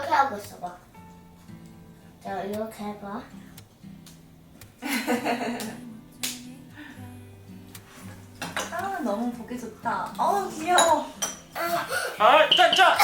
이렇게 하고 있어봐. 자, 이렇게 해봐. 아 너무 보기 좋다. 어 귀여워. 아, 짜, 짜.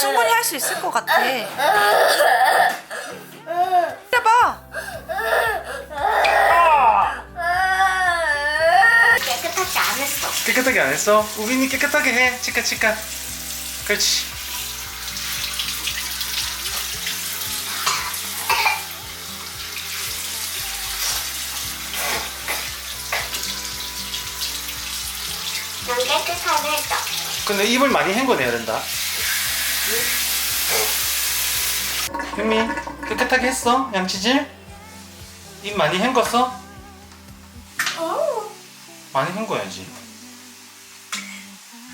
충분히 할 수 있을 것 같아. 해봐. 깨끗하지 안 했어. 깨끗하게 안 했어? 우빈이 깨끗하게 해. 치카 치카. 그렇지. 난 깨끗하게 했어. 근데 입을 많이 헹궈내야 된다. 현미 깨끗하게 했어? 양치질? 입 많이 헹궜어? 어. 많이 헹궈야지.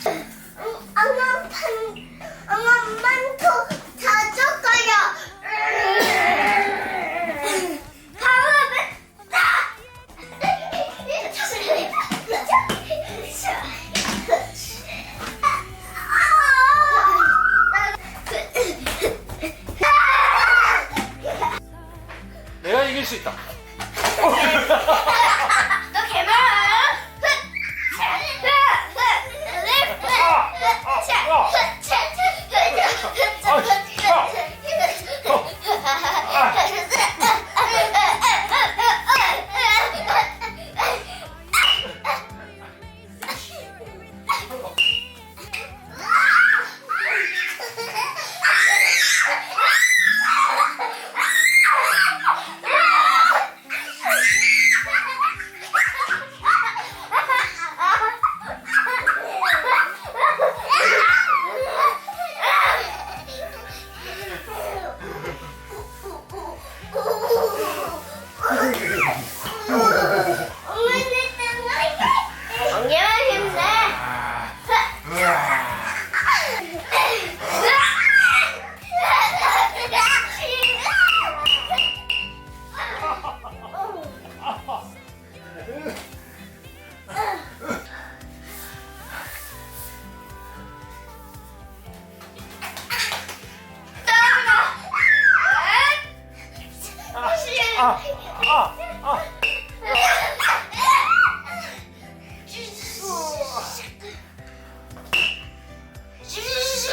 엄마 판, 엄마 만토 아, 아, 아.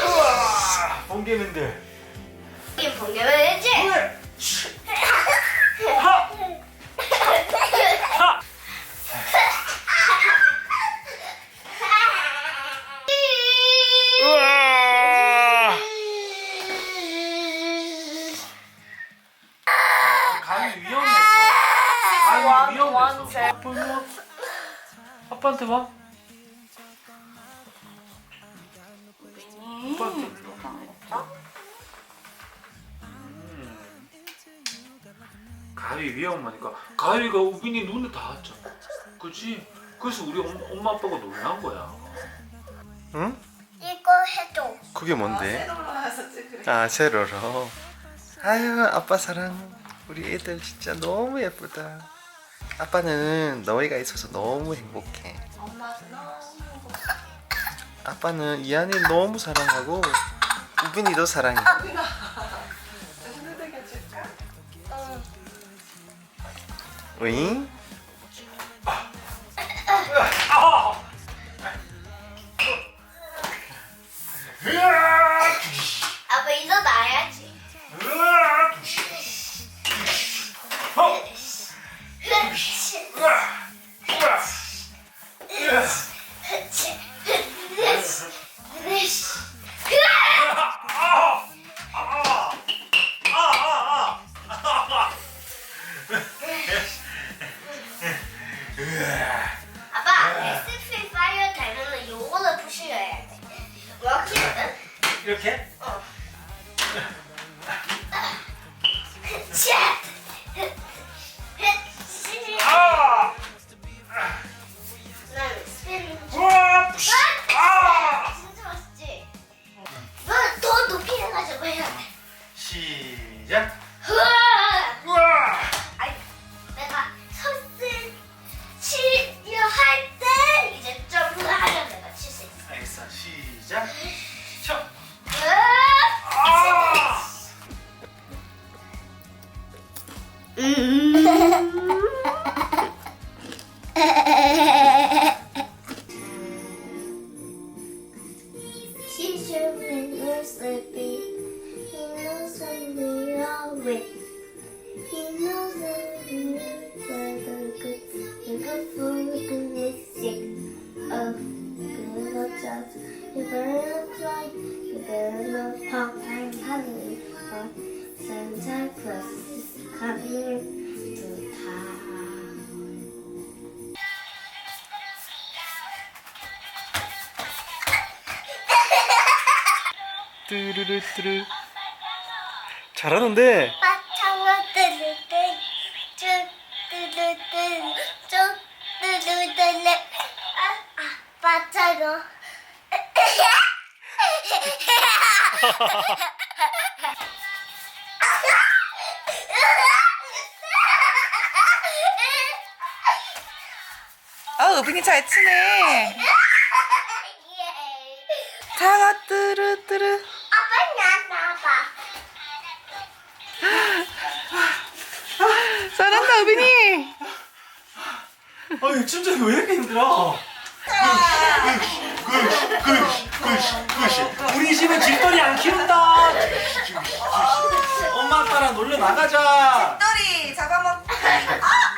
우와, 번개맨들. 이게 번개면이지? 아빠한테 와. 아빠한테 일로 와. 가위 위험하니까 가위가 우빈이 눈에 닿았잖아. 그지? 그래서 우리 엄, 엄마 아빠가 놀란 거야. 응? 이거 해줘. 그게 뭔데? 아 세로로. 아유 아빠 사랑. 우리 애들 진짜 너무 예쁘다. 아빠는 너희가 있어서 너무 행복해. 아빠는 이한이 너무 사랑하고 우빈이도 사랑해. 흔들게 줄까? 응? Your finger sleepy. He knows when we are awake. He knows that we are the good, the good food, the good is sick. Oh, good watch out. You better not cry. You better not pop and hungry. Or Santa Claus is coming to town. 뚜루루뚜루 잘하는데 아, 아 빠창아 아, 우빈이 잘 치네. 자가 뚜루뚜루. 잘한다, 우빈이. 아유 춘정이 왜 이렇게 힘들어 그그그그그그시 우리 집에 집돌이 안 키운다 엄마 아빠랑 놀러 나가자 똘이 잡아먹. 으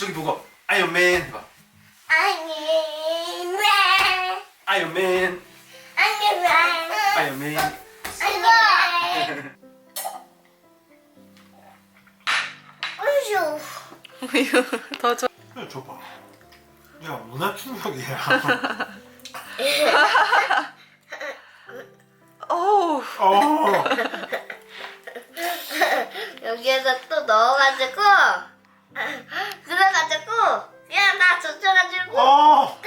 저기 보고 아이언맨 해봐 아니면 아이언맨 아니면 아이언맨 아니면 우유 우유 더 좋아. 야, 줘봐. 야, 문화 충격이야. 어우. 어. 여기에서 또 넣어가지고 그래가지고 그냥 나 젖혀가지고 어.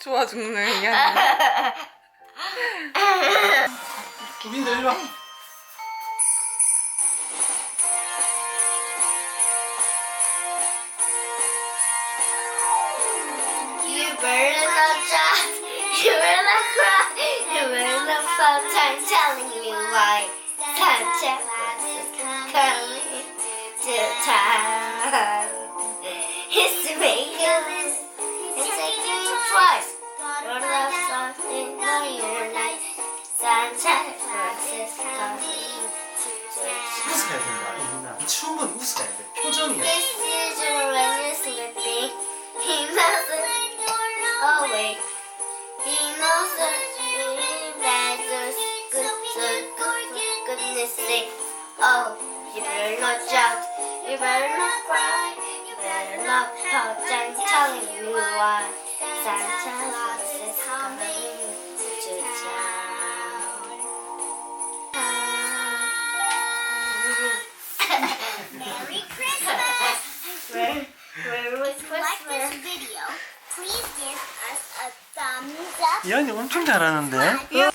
좋아 죽네. 야. 우빈들 이리 와. You better not shout, you better not cry, wonderful time telling you why. Time just coming to time. It's making Oh, you better not shout. You better not cry. You better not pout. I'm telling you why. Santa Claus is coming to town. Merry Christmas! Merry, Merry If you like this Christmas! video, please give us a thumbs up. 이한이 엄청 잘하는데?